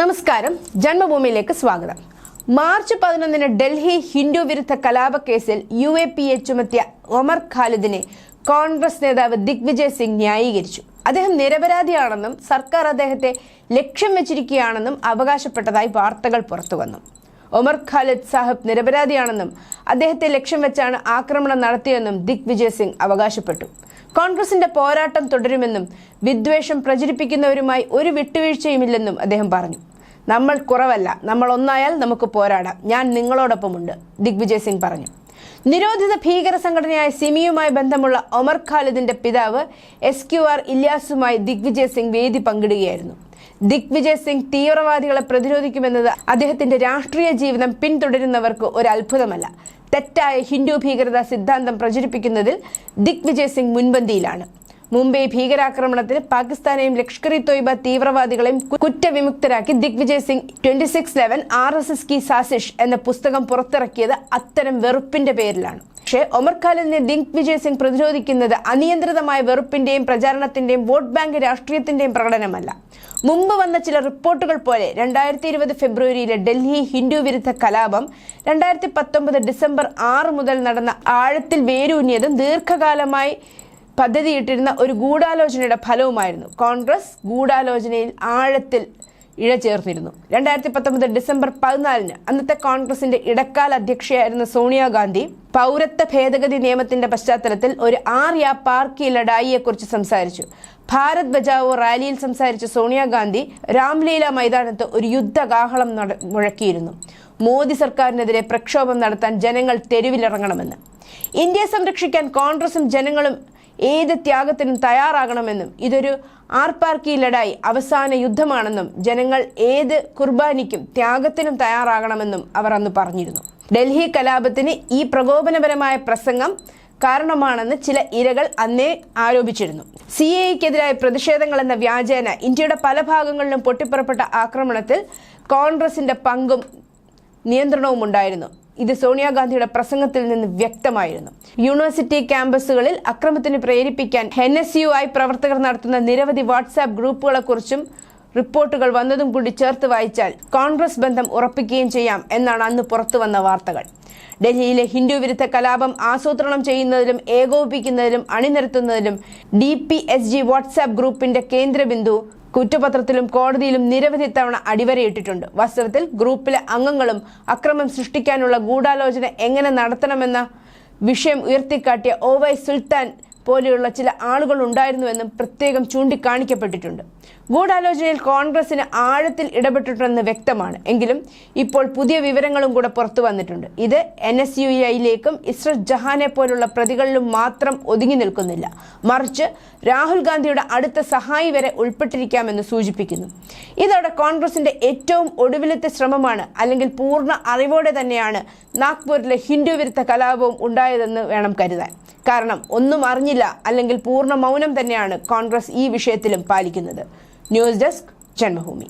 നമസ്കാരം. ജന്മഭൂമിയിലേക്ക് സ്വാഗതം. മാർച്ച് പതിനൊന്നിന് ഡൽഹി ഹിന്ദു വിരുദ്ധ കലാപ കേസിൽ യു എ പി എ ചുമത്തിയ ഒമർ ഖാലിദിനെ കോൺഗ്രസ് നേതാവ് ദിഗ്വിജയ് സിംഗ് ന്യായീകരിച്ചു. അദ്ദേഹം നിരപരാധിയാണെന്നും സർക്കാർ അദ്ദേഹത്തെ ലക്ഷ്യം വെച്ചിരിക്കുകയാണെന്നും അവകാശപ്പെട്ടതായി വാർത്തകൾ പുറത്തുവന്നു. ഒമർ ഖാലിദ് സാഹിബ് നിരപരാധിയാണെന്നും അദ്ദേഹത്തെ ലക്ഷ്യം വെച്ചാണ് ആക്രമണം നടത്തിയെന്നും ദിഗ്വിജയ് സിംഗ് അവകാശപ്പെട്ടു. കോൺഗ്രസിന്റെ പോരാട്ടം തുടരുമെന്നും വിദ്വേഷം പ്രചരിപ്പിക്കുന്നവരുമായി ഒരു വിട്ടുവീഴ്ചയുമില്ലെന്നും അദ്ദേഹം പറഞ്ഞു. നമ്മൾ കുറവല്ല നമ്മൾ ഒന്നായാൽ നമുക്ക് പോരാടാം. ഞാൻ നിങ്ങളോടൊപ്പമുണ്ട് ദിഗ്വിജയ് സിംഗ് പറഞ്ഞു. നിരോധിത ഭീകര സംഘടനയായ സിമിയുമായി ബന്ധമുള്ള ഒമർ ഖാലിദിന്റെ പിതാവ് എസ് ക്യു ആർ ഇല്യാസുമായി ദിഗ്വിജയ് സിംഗ് വേദി പങ്കിടുകയായിരുന്നു. ദിഗ്വിജയ് സിംഗ് തീവ്രവാദികളെ പ്രതിരോധിക്കുമെന്നത് അദ്ദേഹത്തിന്റെ രാഷ്ട്രീയ ജീവിതം പിന്തുടരുന്നവർക്ക് ഒരു അത്ഭുതമല്ല. തെറ്റായ ഹിന്ദു ഭീകരത സിദ്ധാന്തം പ്രചരിപ്പിക്കുന്നതിൽ ദിഗ്വിജയ് സിംഗ് മുൻപന്തിയിലാണ്. മുംബൈ ഭീകരാക്രമണത്തിൽ പാകിസ്ഥാനെയും ലഷ്കർ ഇ തോയ്ബ തീവ്രവാദികളെയും കുറ്റവിമുക്തരാക്കി Digvijay Singh twenty six eleven R S S ki Saazish എന്ന പുസ്തകം പുറത്തിറക്കിയത് അത്തരം വെറുപ്പിന്റെ പേരിലാണ്. പക്ഷേ ഒമർ ദിങ് ദിഗ്വിജയ് സിംഗ് പ്രതിരോധിക്കുന്നത് അനിയന്ത്രിതമായ വെറുപ്പിന്റെയും പ്രചാരണത്തിന്റെയും വോട്ട് ബാങ്ക് രാഷ്ട്രീയത്തിന്റെയും പ്രകടനമല്ല. മുമ്പ് വന്ന ചില റിപ്പോർട്ടുകൾ പോലെ രണ്ടായിരത്തി ഇരുപത് ഫെബ്രുവരിയിലെ ഡൽഹി ഹിന്ദു വിരുദ്ധ കലാപം രണ്ടായിരത്തി പത്തൊമ്പത് ഡിസംബർ ആറ് മുതൽ നടന്ന ആഴത്തിൽ വേരൂന്നിയതും ദീർഘകാലമായി പദ്ധതിയിട്ടിരുന്ന ഒരു ഗൂഢാലോചനയുടെ ഫലവുമായിരുന്നു. കോൺഗ്രസ് ഗൂഢാലോചനയിൽ ആഴത്തിൽ ഇഴചേർന്നിരുന്നു. രണ്ടായിരത്തി പത്തൊമ്പത് ഡിസംബർ പതിനാലിന് അന്നത്തെ കോൺഗ്രസിന്റെ ഇടക്കാല അധ്യക്ഷയായിരുന്ന സോണിയാഗാന്ധി പൗരത്വ ഭേദഗതി നിയമത്തിന്റെ പശ്ചാത്തലത്തിൽ ഒരു ആർ യാ പാർക്കി ലഡായിയെക്കുറിച്ച് സംസാരിച്ചു. ഭാരത് ബജാവോ റാലിയിൽ സംസാരിച്ച സോണിയാഗാന്ധി രാംലീല മൈതാനത്ത് ഒരു യുദ്ധകാഹളം മുഴക്കിയിരുന്നു. മോദി സർക്കാരിനെതിരെ പ്രക്ഷോഭം നടത്താൻ ജനങ്ങൾ തെരുവിലിറങ്ങണമെന്ന്. ഇന്ത്യയെ സംരക്ഷിക്കാൻ കോൺഗ്രസും ജനങ്ങളും ഏത് ത്യാഗത്തിനും തയ്യാറാകണമെന്നും ഇതൊരു ആർപ്പാർക്കി ലഡായി അവസാന യുദ്ധമാണെന്നും ജനങ്ങൾ ഏത് കുർബാനിക്കും ത്യാഗത്തിനും തയ്യാറാകണമെന്നും അവർ അന്ന് പറഞ്ഞിരുന്നു. ഡൽഹി കലാപത്തിന് ഈ പ്രകോപനപരമായ പ്രസംഗം കാരണമാണെന്ന് ചില ഇരകൾ അന്നേ ആരോപിച്ചിരുന്നു. സി എക്കെതിരായ പ്രതിഷേധങ്ങൾ എന്ന വ്യാജേന ഇന്ത്യയുടെ പല ഭാഗങ്ങളിലും പൊട്ടിപ്പുറപ്പെട്ട ആക്രമണത്തിൽ കോൺഗ്രസിന്റെ പങ്കും നിയന്ത്രണവും ഉണ്ടായിരുന്നു ഇത് സോണിയാഗാന്ധിയുടെ പ്രസംഗത്തിൽ നിന്ന് വ്യക്തമായിരുന്നു. യൂണിവേഴ്സിറ്റി ക്യാമ്പസുകളിൽ അക്രമത്തിന് പ്രേരിപ്പിക്കാൻ എൻ എസ് യു ആയി പ്രവർത്തകർ നടത്തുന്ന നിരവധി വാട്സാപ്പ് ഗ്രൂപ്പുകളെക്കുറിച്ചും റിപ്പോർട്ടുകൾ വന്നതും കൂടി ചേർത്ത് വായിച്ചാൽ കോൺഗ്രസ് ബന്ധം ഉറപ്പിക്കുകയും ചെയ്യാം എന്നാണ് അന്ന് പുറത്തു വന്ന വാർത്തകൾ. ഡൽഹിയിലെ ഹിന്ദു വിരുദ്ധ കലാപം ആസൂത്രണം ചെയ്യുന്നതിലും ഏകോപിപ്പിക്കുന്നതിലും അണിനിരത്തുന്നതിലും D P S G WhatsApp ഗ്രൂപ്പിന്റെ കേന്ദ്രബിന്ദു കുറ്റപത്രത്തിലും കോടതിയിലും നിരവധി തവണ അടിവരയിട്ടിട്ടുണ്ട്. വാസ്തവത്തിൽ ഗ്രൂപ്പിലെ അംഗങ്ങളും അക്രമം സൃഷ്ടിക്കാനുള്ള ഗൂഢാലോചന എങ്ങനെ നടത്തണമെന്ന വിഷയം ഉയർത്തിക്കാട്ടിയ ഒ സുൽത്താൻ പോലെയുള്ള ചില ആളുകൾ ഉണ്ടായിരുന്നുവെന്നും പ്രത്യേകം ചൂണ്ടിക്കാണിക്കപ്പെട്ടിട്ടുണ്ട്. ഗൂഢാലോചനയിൽ കോൺഗ്രസിന് ആഴത്തിൽ ഇടപെട്ടിട്ടുണ്ടെന്ന് വ്യക്തമാണ്. എങ്കിലും ഇപ്പോൾ പുതിയ വിവരങ്ങളും കൂടെ പുറത്തു വന്നിട്ടുണ്ട്. ഇത് എൻ എസ് യു ഐയിലേക്കും ഇസ്രത് ജഹാനെ പോലുള്ള പ്രതികളിലും മാത്രം ഒതുങ്ങി നിൽക്കുന്നില്ല. മറിച്ച് രാഹുൽ ഗാന്ധിയുടെ അടുത്ത സഹായി വരെ ഉൾപ്പെട്ടിരിക്കാമെന്ന് സൂചിപ്പിക്കുന്നു. ഇതോടെ കോൺഗ്രസിന്റെ ഏറ്റവും ഒടുവിലത്തെ ശ്രമമാണ് അല്ലെങ്കിൽ പൂർണ അറിവോടെ തന്നെയാണ് നാഗ്പൂരിലെ ഹിന്ദു വിരുദ്ധ കലാപവും ഉണ്ടായതെന്ന് വേണം കരുതാൻ. കാരണം ഒന്നും അറിഞ്ഞില്ല. അല്ലെങ്കിൽ പൂർണ മൗനം തന്നെയാണ് കോൺഗ്രസ് ഈ വിഷയത്തിലും പാലിക്കുന്നത്. News desk Janmabhumi.